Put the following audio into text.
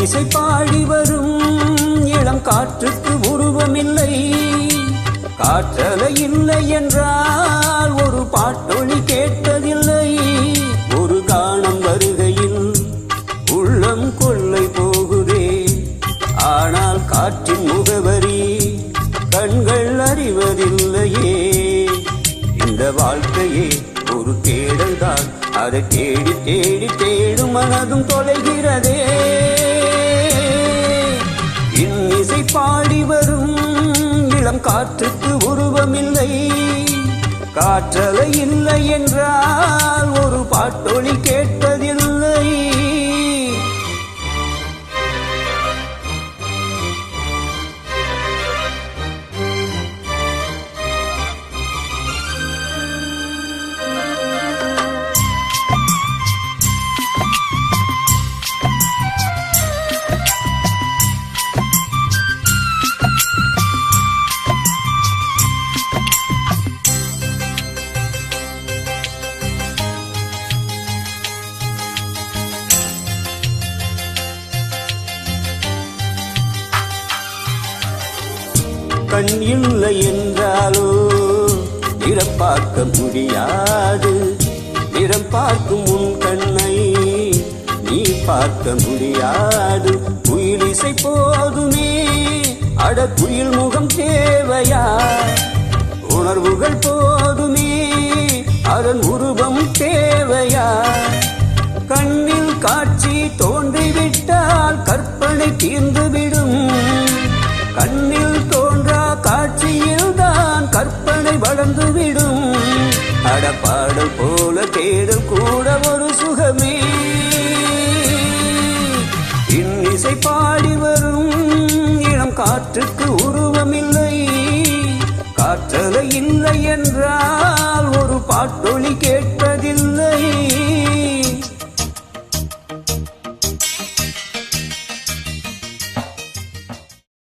இசை பாடி வரும். இளம் காற்றுக்கு உருவமில்லை. காற்றலை இல்லை என்றால் ஒரு பாட்டொளி கேட்டதில்லை. ஒரு காணம் வருகையில் உள்ளம் கொள்ளை போகுதே. ஆனால் காற்றின் முகவரி கண்கள் அறிவதில்லையே. இந்த வாழ்க்கையே ஒரு தேடல்தான். அதை தேடி தேடி தேடும் மனதும் தொலைகிறதே. பாடி வரும். இளம் காற்றுக்கு உருவமில்லை. காற்றலை இல்லை என்றால் ஒரு பாட்டொளி கேட்பதில்லை. கண் இல்லை என்றாலோ? நிறம் பார்க்க முடியாது. நிறம் பார்க்கும் உன் கண்ணை நீ பார்க்க முடியாது. குயில் இசை போதுமே. அட குயில் முகம் தேவையா? உணர்வுகள் போதுமே. அதன் உருவம் தேவையா? கண்ணில் காட்சி தோன்றிவிட்டால் கற்பனை தீர்ந்துவிடும். வளர்ந்துவிடும் அடப்பாடல் போல தேடல் கூட ஒரு சுகமே. இன்னிசை பாடி வரும் இளம் காற்றுக்கு உருவமில்லை. காற்றலை இல்லை என்றால் ஒரு பாட்டு